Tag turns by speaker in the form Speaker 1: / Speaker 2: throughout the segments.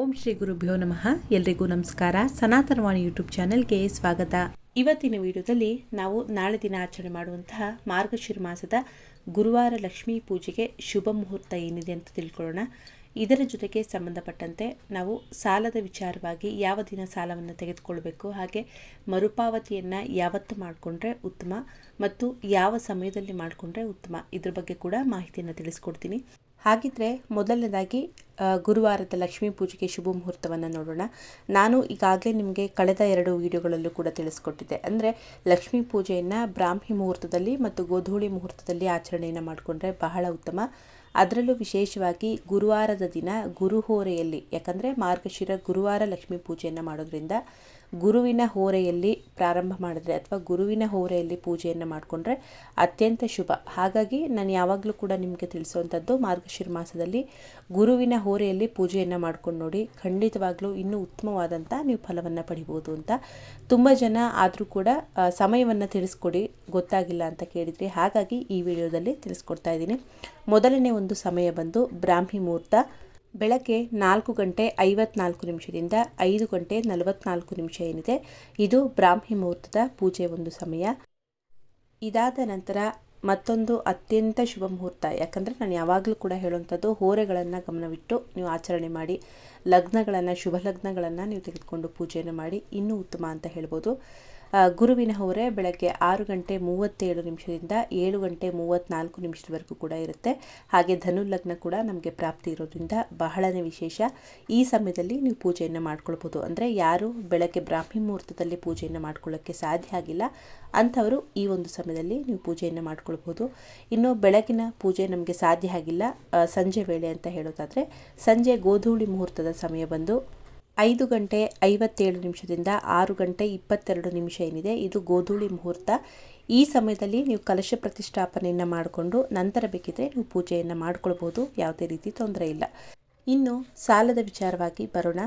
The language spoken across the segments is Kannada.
Speaker 1: ಓಂ ಶ್ರೀ ಗುರುಭ್ಯೋ ನಮಃ. ಎಲ್ರಿಗೂ ನಮಸ್ಕಾರ. ಸನಾತನವಾಣಿ ಯೂಟ್ಯೂಬ್ ಚಾನೆಲ್ಗೆ ಸ್ವಾಗತ. ಇವತ್ತಿನ ವಿಡಿಯೋದಲ್ಲಿ ನಾವು ನಾಳೆ ದಿನ ಆಚರಣೆ ಮಾಡುವಂತಹ ಮಾರ್ಗಶಿರ ಮಾಸದ ಗುರುವಾರ ಲಕ್ಷ್ಮೀ ಪೂಜೆಗೆ ಶುಭ ಮುಹೂರ್ತ ಏನಿದೆ ಅಂತ ತಿಳ್ಕೊಳ್ಳೋಣ. ಇದರ ಜೊತೆಗೆ ಸಂಬಂಧಪಟ್ಟಂತೆ ನಾವು ಸಾಲದ ವಿಚಾರವಾಗಿ ಯಾವ ದಿನ ಸಾಲವನ್ನು ತೆಗೆದುಕೊಳ್ಬೇಕು, ಹಾಗೆ ಮರುಪಾವತಿಯನ್ನು ಯಾವತ್ತು ಮಾಡಿಕೊಂಡ್ರೆ ಉತ್ತಮ ಮತ್ತು ಯಾವ ಸಮಯದಲ್ಲಿ ಮಾಡಿಕೊಂಡ್ರೆ ಉತ್ತಮ, ಇದ್ರ ಬಗ್ಗೆ ಕೂಡ ಮಾಹಿತಿಯನ್ನು ತಿಳಿಸ್ಕೊಡ್ತೀನಿ. ಹಾಗಿದ್ರೆ ಮೊದಲನೇದಾಗಿ ಗುರುವಾರದ ಲಕ್ಷ್ಮೀ ಪೂಜೆಗೆ ಶುಭ ಮುಹೂರ್ತವನ್ನು ನೋಡೋಣ. ನಾನು ಈಗಾಗಲೇ ನಿಮಗೆ ಕಳೆದ ಎರಡು ವಿಡಿಯೋಗಳಲ್ಲೂ ಕೂಡ ತಿಳಿಸ್ಕೊಟ್ಟಿದ್ದೆ. ಅಂದರೆ ಲಕ್ಷ್ಮೀ ಪೂಜೆಯನ್ನು ಬ್ರಾಹ್ಮಿ ಮುಹೂರ್ತದಲ್ಲಿ ಮತ್ತು ಗೋಧೂಳಿ ಮುಹೂರ್ತದಲ್ಲಿ ಆಚರಣೆಯನ್ನು ಮಾಡಿಕೊಂಡ್ರೆ ಬಹಳ ಉತ್ತಮ. ಅದರಲ್ಲೂ ವಿಶೇಷವಾಗಿ ಗುರುವಾರದ ದಿನ ಗುರುಹೋರೆಯಲ್ಲಿ ಯಾಕಂದರೆ ಮಾರ್ಗಶಿರ ಗುರುವಾರ ಲಕ್ಷ್ಮೀ ಪೂಜೆಯನ್ನು ಮಾಡೋದ್ರಿಂದ ಗುರುವಿನ ಹೋರೆಯಲ್ಲಿ ಪ್ರಾರಂಭ ಮಾಡಿದ್ರೆ ಅಥವಾ ಗುರುವಿನ ಹೋರೆಯಲ್ಲಿ ಪೂಜೆಯನ್ನು ಮಾಡಿಕೊಂಡ್ರೆ ಅತ್ಯಂತ ಶುಭ. ಹಾಗಾಗಿ ನಾನು ಯಾವಾಗಲೂ ಕೂಡ ನಿಮಗೆ ತಿಳಿಸುವಂಥದ್ದು ಮಾರ್ಗಶಿರ ಮಾಸದಲ್ಲಿ ಗುರುವಿನ ಹೋರೆಯಲ್ಲಿ ಪೂಜೆಯನ್ನು ಮಾಡ್ಕೊಂಡು ನೋಡಿ, ಖಂಡಿತವಾಗ್ಲೂ ಇನ್ನೂ ಉತ್ತಮವಾದಂಥ ನೀವು ಫಲವನ್ನು ಪಡಿಬೋದು ಅಂತ ತುಂಬ ಜನ ಆದರೂ ಕೂಡ ಸಮಯವನ್ನು ತಿಳಿಸ್ಕೊಡಿ, ಗೊತ್ತಾಗಿಲ್ಲ ಅಂತ ಕೇಳಿದ್ರಿ ಹಾಗಾಗಿ ಈ ವಿಡಿಯೋದಲ್ಲಿ ತಿಳಿಸ್ಕೊಡ್ತಾ ಇದ್ದೀನಿ. ಮೊದಲನೇ ಒಂದು ಸಮಯ ಬಂದು ಬ್ರಾಹ್ಮಿ ಮುಹೂರ್ತ. ಬೆಳಗ್ಗೆ ನಾಲ್ಕು ಗಂಟೆ ಐವತ್ನಾಲ್ಕು ನಿಮಿಷದಿಂದ ಐದು ಗಂಟೆ ನಲವತ್ನಾಲ್ಕು ನಿಮಿಷ ಏನಿದೆ. ಇದು ಬ್ರಾಹ್ಮಿ ಮುಹೂರ್ತದ ಪೂಜೆ ಒಂದು ಸಮಯ. ಇದಾದ ನಂತರ ಮತ್ತೊಂದು ಅತ್ಯಂತ ಶುಭ ಮುಹೂರ್ತ. ಯಾಕಂದರೆ ನಾನು ಯಾವಾಗಲೂ ಕೂಡ ಹೇಳುವಂಥದ್ದು ಹೋರೆಗಳನ್ನು ಗಮನವಿಟ್ಟು ನೀವು ಆಚರಣೆ ಮಾಡಿ, ಲಗ್ನಗಳನ್ನು ಶುಭ ಲಗ್ನಗಳನ್ನು ನೀವು ತೆಗೆದುಕೊಂಡು ಪೂಜೆಯನ್ನು ಮಾಡಿ, ಇನ್ನೂ ಉತ್ತಮ ಅಂತ ಹೇಳ್ಬೋದು. ಗುರುವಿನ ಹೊರೆ ಬೆಳಗ್ಗೆ ಆರು ಗಂಟೆ ಮೂವತ್ತೇಳು ನಿಮಿಷದಿಂದ ಏಳು ಗಂಟೆ ಮೂವತ್ತ್ನಾಲ್ಕು ನಿಮಿಷದವರೆಗೂ ಕೂಡ ಇರುತ್ತೆ. ಹಾಗೆ ಧನು ಲಗ್ನ ಕೂಡ ನಮಗೆ ಪ್ರಾಪ್ತಿ ಇರೋದ್ರಿಂದ ಬಹಳನೇ ವಿಶೇಷ. ಈ ಸಮಯದಲ್ಲಿ ನೀವು ಪೂಜೆಯನ್ನು ಮಾಡ್ಕೊಳ್ಬೋದು. ಅಂದರೆ ಯಾರು ಬೆಳಗ್ಗೆ ಬ್ರಾಹ್ಮಿ ಮುಹೂರ್ತದಲ್ಲಿ ಪೂಜೆಯನ್ನು ಮಾಡ್ಕೊಳ್ಳೋಕ್ಕೆ ಸಾಧ್ಯ ಆಗಿಲ್ಲ, ಅಂಥವರು ಈ ಒಂದು ಸಮಯದಲ್ಲಿ ನೀವು ಪೂಜೆಯನ್ನು ಮಾಡ್ಕೊಳ್ಬೋದು. ಇನ್ನು ಬೆಳಗಿನ ಪೂಜೆ ನಮಗೆ ಸಾಧ್ಯ ಆಗಿಲ್ಲ. ಸಂಜೆ ವೇಳೆ ಅಂತ ಹೇಳೋದಾದರೆ, ಸಂಜೆ ಗೋಧೂಳಿ ಮುಹೂರ್ತದ ಸಮಯ ಬಂದು ಐದು ಗಂಟೆ ಐವತ್ತೇಳು ನಿಮಿಷದಿಂದ ಆರು ಗಂಟೆ ಇಪ್ಪತ್ತೆರಡು ನಿಮಿಷ ಏನಿದೆ. ಇದು ಗೋಧೂಳಿ ಮುಹೂರ್ತ. ಈ ಸಮಯದಲ್ಲಿ ನೀವು ಕಲಶ ಪ್ರತಿಷ್ಠಾಪನೆಯನ್ನು ಮಾಡಿಕೊಂಡು ನಂತರ ಬೇಕಿದ್ರೆ ನೀವು ಪೂಜೆಯನ್ನು ಮಾಡ್ಕೊಳ್ಬೋದು. ಯಾವುದೇ ರೀತಿ ತೊಂದರೆ ಇಲ್ಲ. ಇನ್ನು ಸಾಲದ ವಿಚಾರವಾಗಿ ಬರೋಣ.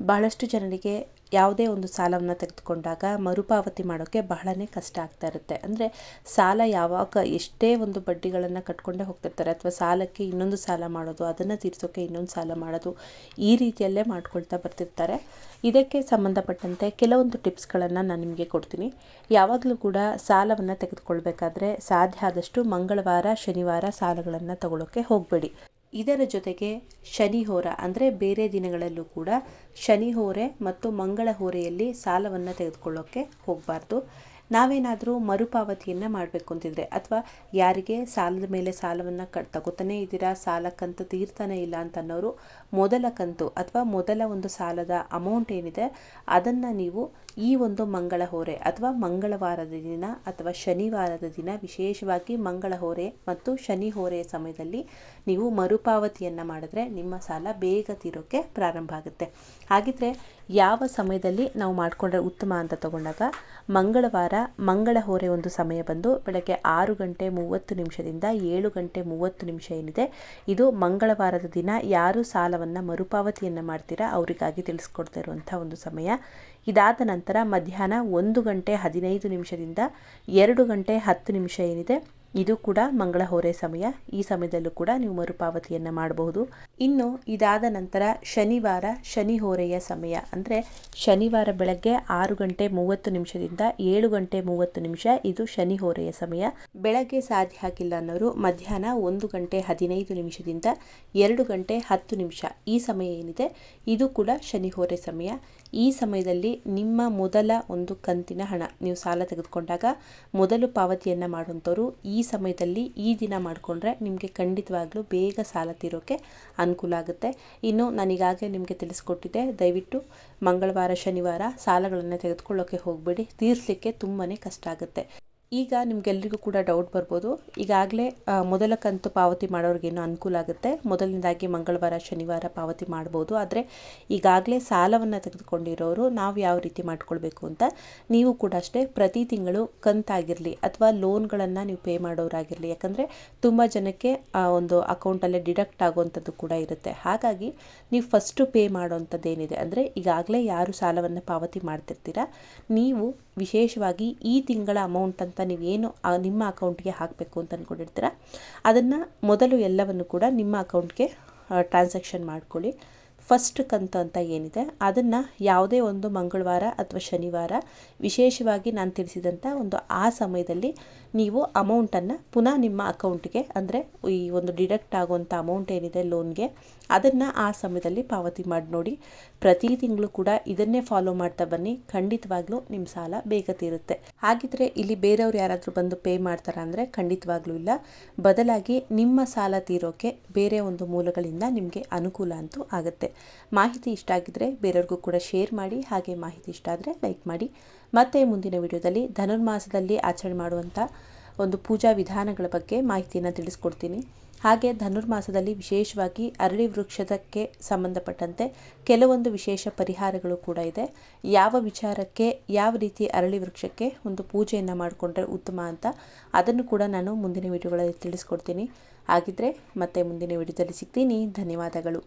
Speaker 1: ಬಹಳಷ್ಟು ಜನರಿಗೆ ಯಾವುದೇ ಒಂದು ಸಾಲವನ್ನು ತೆಗೆದುಕೊಂಡಾಗ ಮರುಪಾವತಿ ಮಾಡೋಕ್ಕೆ ಬಹಳನೇ ಕಷ್ಟ ಆಗ್ತಾ ಇರುತ್ತೆ. ಅಂದರೆ ಸಾಲ ಯಾವಾಗ ಎಷ್ಟೇ ಒಂದು ಬಡ್ಡಿಗಳನ್ನು ಕಟ್ಕೊಂಡೇ ಹೋಗ್ತಿರ್ತಾರೆ, ಅಥವಾ ಸಾಲಕ್ಕೆ ಇನ್ನೊಂದು ಸಾಲ ಮಾಡೋದು, ಅದನ್ನು ತೀರಿಸೋಕ್ಕೆ ಇನ್ನೊಂದು ಸಾಲ ಮಾಡೋದು, ಈ ರೀತಿಯಲ್ಲೇ ಮಾಡ್ಕೊಳ್ತಾ ಬರ್ತಿರ್ತಾರೆ. ಇದಕ್ಕೆ ಸಂಬಂಧಪಟ್ಟಂತೆ ಕೆಲವೊಂದು ಟಿಪ್ಸ್ಗಳನ್ನು ನಾನು ನಿಮಗೆ ಕೊಡ್ತೀನಿ. ಯಾವಾಗಲೂ ಕೂಡ ಸಾಲವನ್ನು ತೆಗೆದುಕೊಳ್ಬೇಕಾದ್ರೆ ಸಾಧ್ಯ ಆದಷ್ಟು ಮಂಗಳವಾರ, ಶನಿವಾರ ಸಾಲಗಳನ್ನು ತಗೊಳ್ಳೋಕ್ಕೆ ಹೋಗಬೇಡಿ. ಇದರ ಜೊತೆಗೆ ಶನಿ ಹೋರ ಅಂದರೆ ಬೇರೆ ದಿನಗಳಲ್ಲೂ ಕೂಡ ಶನಿ ಹೋರೆ ಮತ್ತು ಮಂಗಳ ಹೋರೆಯಲ್ಲಿ ಸಾಲವನ್ನು ತೆಗೆದುಕೊಳ್ಳೋಕ್ಕೆ ಹೋಗಬಾರ್ದು. ನಾವೇನಾದರೂ ಮರುಪಾವತಿಯನ್ನು ಮಾಡಬೇಕು ಅಂತಿದ್ರೆ ಅಥವಾ ಯಾರಿಗೆ ಸಾಲದ ಮೇಲೆ ಸಾಲವನ್ನು ಕ, ತಗೋತಾನೇ ಇದ್ದೀರಾ, ಸಾಲ ಕಂತು ತೀರ್ತಾನೆ ಇಲ್ಲ ಅಂತ ಅನ್ನೋರು ಮೊದಲ ಕಂತು ಅಥವಾ ಮೊದಲ ಒಂದು ಸಾಲದ ಅಮೌಂಟ್ ಏನಿದೆ ಅದನ್ನು ನೀವು ಈ ಒಂದು ಮಂಗಳ ಹೋರೆ ಅಥವಾ ಮಂಗಳವಾರದ ದಿನ ಅಥವಾ ಶನಿವಾರದ ದಿನ ವಿಶೇಷವಾಗಿ ಮಂಗಳ ಹೋರೆ ಮತ್ತು ಶನಿ ಹೋರೆಯ ಸಮಯದಲ್ಲಿ ನೀವು ಮರುಪಾವತಿಯನ್ನು ಮಾಡಿದ್ರೆ ನಿಮ್ಮ ಸಾಲ ಬೇಗ ತೀರೋಕ್ಕೆ ಪ್ರಾರಂಭ ಆಗುತ್ತೆ. ಹಾಗಿದ್ರೆ ಯಾವ ಸಮಯದಲ್ಲಿ ನಾವು ಮಾಡಿಕೊಂಡ್ರೆ ಉತ್ತಮ ಅಂತ ತಗೊಂಡಾಗ ಮಂಗಳವಾರ ಮಂಗಳ ಹೋರೆ ಒಂದು ಸಮಯ ಬಂದು ಬೆಳಗ್ಗೆ ಆರು ಗಂಟೆ ಮೂವತ್ತು ನಿಮಿಷದಿಂದ ಏಳು ಗಂಟೆ ಮೂವತ್ತು ನಿಮಿಷ ಏನಿದೆ, ಇದು ಮಂಗಳವಾರದ ದಿನ ಯಾರು ಸಾಲವನ್ನು ಮರುಪಾವತಿಯನ್ನು ಮಾಡ್ತೀರಾ ಅವರಿಗಾಗಿ ತಿಳಿಸ್ಕೊಡ್ತಾ ಇರುವಂಥ ಒಂದು ಸಮಯ. ಇದಾದ ನಂತರ ಮಧ್ಯಾಹ್ನ ಒಂದು ಗಂಟೆ ಹದಿನೈದು ನಿಮಿಷದಿಂದ ಎರಡು ಗಂಟೆ ಹತ್ತು ನಿಮಿಷ ಏನಿದೆ, ಇದು ಕೂಡ ಮಂಗಳ ಹೋರೆ ಸಮಯ. ಈ ಸಮಯದಲ್ಲೂ ಕೂಡ ನೀವು ಮರುಪಾವತಿಯನ್ನು ಮಾಡಬಹುದು. ಇನ್ನು ಇದಾದ ನಂತರ ಶನಿವಾರ ಶನಿ ಹೋರೆಯ ಸಮಯ. ಅಂದರೆ ಶನಿವಾರ ಬೆಳಗ್ಗೆ ಆರು ಗಂಟೆ ಮೂವತ್ತು ನಿಮಿಷದಿಂದ ಏಳು ಗಂಟೆ ಮೂವತ್ತು ನಿಮಿಷ ಇದು ಶನಿ ಹೋರೆಯ ಸಮಯ. ಬೆಳಗ್ಗೆ ಸಾಧ್ಯ ಆಗಿಲ್ಲ ಅನ್ನೋರು ಮಧ್ಯಾಹ್ನ ಒಂದು ಗಂಟೆ ಹದಿನೈದು ನಿಮಿಷದಿಂದ ಎರಡು ಗಂಟೆ ಹತ್ತು ನಿಮಿಷ. ಈ ಸಮಯ ಏನಿದೆ? ಇದು ಕೂಡ ಶನಿ ಹೋರೆ ಸಮಯ. ಈ ಸಮಯದಲ್ಲಿ ನಿಮ್ಮ ಮೊದಲ ಒಂದು ಕಂತಿನ ಹಣ. ನೀವು ಸಾಲ ತೆಗೆದುಕೊಂಡಾಗ ಮೊದಲು ಪಾವತಿಯನ್ನು ಮಾಡುವಂಥವ್ರು ಈ ಸಮಯದಲ್ಲಿ ಈ ದಿನ ಮಾಡಿಕೊಂಡ್ರೆ ನಿಮಗೆ ಖಂಡಿತವಾಗ್ಲೂ ಬೇಗ ಸಾಲ ತೀರೋಕ್ಕೆ ಅನುಕೂಲ ಆಗುತ್ತೆ. ಇನ್ನು ನಾನೀಗಾಗಲೇ ನಿಮಗೆ ತಿಳಿಸ್ಕೊಟ್ಟಿದ್ದೆ, ದಯವಿಟ್ಟು ಮಂಗಳವಾರ, ಶನಿವಾರ ಸಾಲಗಳನ್ನು ತೆಗೆದುಕೊಳ್ಳೋಕ್ಕೆ ಹೋಗಬೇಡಿ. ತೀರಿಸಲಿಕ್ಕೆ ತುಂಬಾ ಕಷ್ಟ ಆಗುತ್ತೆ. ಈಗ ನಿಮಗೆಲ್ರಿಗೂ ಕೂಡ ಡೌಟ್ ಬರ್ಬೋದು. ಈಗಾಗಲೇ ಮೊದಲ ಕಂತು ಪಾವತಿ ಮಾಡೋರಿಗೇನು ಅನುಕೂಲ ಆಗುತ್ತೆ. ಮೊದಲನೇದಾಗಿ ಮಂಗಳವಾರ, ಶನಿವಾರ ಪಾವತಿ ಮಾಡ್ಬೋದು. ಆದರೆ, ಈಗಾಗಲೇ ಸಾಲವನ್ನು ತೆಗೆದುಕೊಂಡಿರೋರು ನಾವು ಯಾವ ರೀತಿ ಮಾಡ್ಕೊಳ್ಬೇಕು ಅಂತ ನೀವು ಕೂಡ ಅಷ್ಟೇ ಪ್ರತಿ ತಿಂಗಳು ಕಂತಾಗಿರಲಿ ಅಥವಾ ಲೋನ್ಗಳನ್ನು ನೀವು ಪೇ ಮಾಡೋರಾಗಿರಲಿ. ಯಾಕಂದರೆ, ತುಂಬ ಜನಕ್ಕೆ, ಆ, ಒಂದು ಅಕೌಂಟಲ್ಲೇ ಡಿಡಕ್ಟ್ ಆಗುವಂಥದ್ದು ಕೂಡ ಇರುತ್ತೆ. ಹಾಗಾಗಿ, ನೀವು ಫಸ್ಟು ಪೇ ಮಾಡೋವಂಥದ್ದು ಏನಿದೆ ಅಂದರೆ, ಈಗಾಗಲೇ ಯಾರು ಸಾಲವನ್ನು ಪಾವತಿ ಮಾಡ್ತಿರ್ತೀರ, ನೀವು ವಿಶೇಷವಾಗಿ ಈ ತಿಂಗಳ ಅಮೌಂಟ್ ಅಂತ ನೀವೇನು ನಿಮ್ಮ ಅಕೌಂಟ್ಗೆ ಹಾಕಬೇಕು ಅಂತ ಅಂದ್ಕೊಂಡಿರ್ತೀರ ಅದನ್ನು ಮೊದಲು ಎಲ್ಲವನ್ನು ಕೂಡ ನಿಮ್ಮ ಅಕೌಂಟ್ಗೆ ಟ್ರಾನ್ಸಾಕ್ಷನ್ ಮಾಡ್ಕೊಳ್ಳಿ. ಫಸ್ಟ್ ಕಂತು ಅಂತ ಏನಿದೆ, ಅದನ್ನು ಯಾವುದೇ ಒಂದು ಮಂಗಳವಾರ ಅಥವಾ ಶನಿವಾರ ವಿಶೇಷವಾಗಿ ನಾನು ತಿಳಿಸಿದಂಥ ಒಂದು ಆ ಸಮಯದಲ್ಲಿ ನೀವು ಅಮೌಂಟನ್ನು ಪುನಃ ನಿಮ್ಮ ಅಕೌಂಟ್ಗೆ ಅಂದರೆ ಈ ಒಂದು ಡಿಡಕ್ಟ್ ಆಗುವಂಥ ಅಮೌಂಟ್ ಏನಿದೆ ಲೋನ್ಗೆ ಅದನ್ನು ಆ ಸಮಯದಲ್ಲಿ ಪಾವತಿ ಮಾಡಿ ನೋಡಿ. ಪ್ರತಿ ತಿಂಗಳು ಕೂಡ ಇದನ್ನೇ ಫಾಲೋ ಮಾಡ್ತಾ ಬನ್ನಿ. ಖಂಡಿತವಾಗ್ಲೂ ನಿಮ್ಮ ಸಾಲ ಬೇಗ ತೀರುತ್ತೆ. ಹಾಗಿದ್ರೆ ಇಲ್ಲಿ ಬೇರೆಯವ್ರು ಯಾರಾದರೂ ಬಂದು ಪೇ ಮಾಡ್ತಾರಾ ಅಂದರೆ ಖಂಡಿತವಾಗ್ಲೂ ಇಲ್ಲ. ಬದಲಾಗಿ ನಿಮ್ಮ ಸಾಲ ತೀರೋಕೆ ಬೇರೆ ಒಂದು ಮೂಲಗಳಿಂದ ನಿಮಗೆ ಅನುಕೂಲ ಅಂತೂ ಆಗುತ್ತೆ. ಮಾಹಿತಿ ಇಷ್ಟ ಆಗಿದ್ದರೆ ಬೇರೆಯವ್ರಿಗೂ ಕೂಡ ಶೇರ್ ಮಾಡಿ, ಹಾಗೆ ಮಾಹಿತಿ ಇಷ್ಟ ಆದರೆ ಲೈಕ್ ಮಾಡಿ. ಮತ್ತೆ ಮುಂದಿನ ವಿಡಿಯೋದಲ್ಲಿ ಧನುರ್ಮಾಸದಲ್ಲಿ ಆಚರಣೆ ಮಾಡುವಂಥ ಒಂದು ಪೂಜಾ ವಿಧಾನಗಳ ಬಗ್ಗೆ ಮಾಹಿತಿಯನ್ನು ತಿಳಿಸ್ಕೊಡ್ತೀನಿ. ಹಾಗೆ ಧನುರ್ಮಾಸದಲ್ಲಿ ವಿಶೇಷವಾಗಿ ಅರಳಿ ವೃಕ್ಷದಕ್ಕೆ ಸಂಬಂಧಪಟ್ಟಂತೆ ಕೆಲವೊಂದು ವಿಶೇಷ ಪರಿಹಾರಗಳು ಕೂಡ ಇದೆ. ಯಾವ ವಿಚಾರಕ್ಕೆ, ಯಾವ ರೀತಿ ಅರಳಿ ವೃಕ್ಷಕ್ಕೆ ಒಂದು ಪೂಜೆಯನ್ನು ಮಾಡಿಕೊಂಡ್ರೆ ಉತ್ತಮ ಅಂತ ಅದನ್ನು ಕೂಡ ನಾನು ಮುಂದಿನ ವಿಡಿಯೋಗಳಲ್ಲಿ ತಿಳಿಸ್ಕೊಡ್ತೀನಿ. ಹಾಗಿದ್ರೆ ಮತ್ತೆ ಮುಂದಿನ ವಿಡಿಯೋದಲ್ಲಿ ಸಿಗ್ತೀನಿ. ಧನ್ಯವಾದಗಳು.